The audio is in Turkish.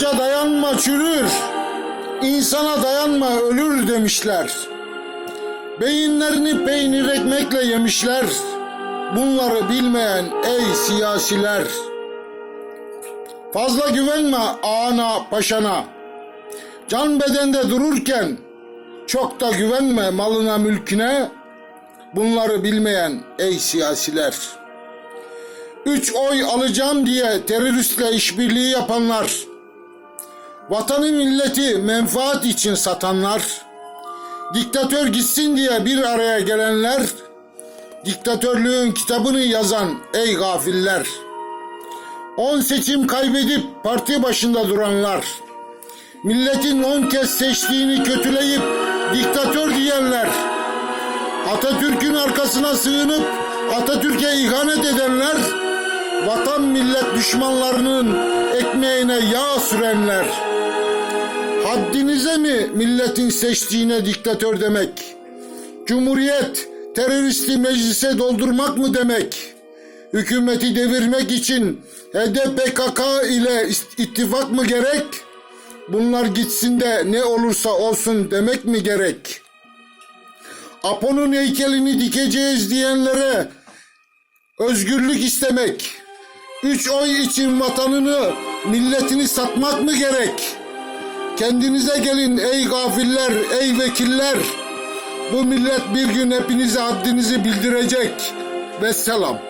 Ağaca dayanma çürür, insana dayanma ölür demişler. Beyinlerini peynir ekmekle yemişler. Bunları bilmeyen ey siyasiler. Fazla güvenme ağana paşana. Can bedende dururken çok da güvenme malına mülküne. Bunları bilmeyen ey siyasiler. Üç oy alacağım diye teröristle işbirliği yapanlar. Vatanı milleti menfaat için satanlar. Diktatör gitsin diye bir araya gelenler. Diktatörlüğün kitabını yazan ey gafiller. On seçim kaybedip parti başında duranlar. Milletin on kez seçtiğini kötüleyip diktatör diyenler. Atatürk'ün arkasına sığınıp Atatürk'e ihanet edenler. Vatan millet düşmanlarının ekmeğine yağ sürenler. Haddinize mi milletin seçtiğine diktatör demek? Cumhuriyet teröristi meclise doldurmak mı demek? Hükümeti devirmek için HDPKK ile ittifak mı gerek? Bunlar gitsin de ne olursa olsun demek mi gerek? Apo'nun heykelini dikeceğiz diyenlere özgürlük istemek, üç oy için vatanını, milletini satmak mı gerek? Kendinize gelin ey gafiller, ey vekiller. Bu millet bir gün hepinize haddinizi bildirecek. Vesselam.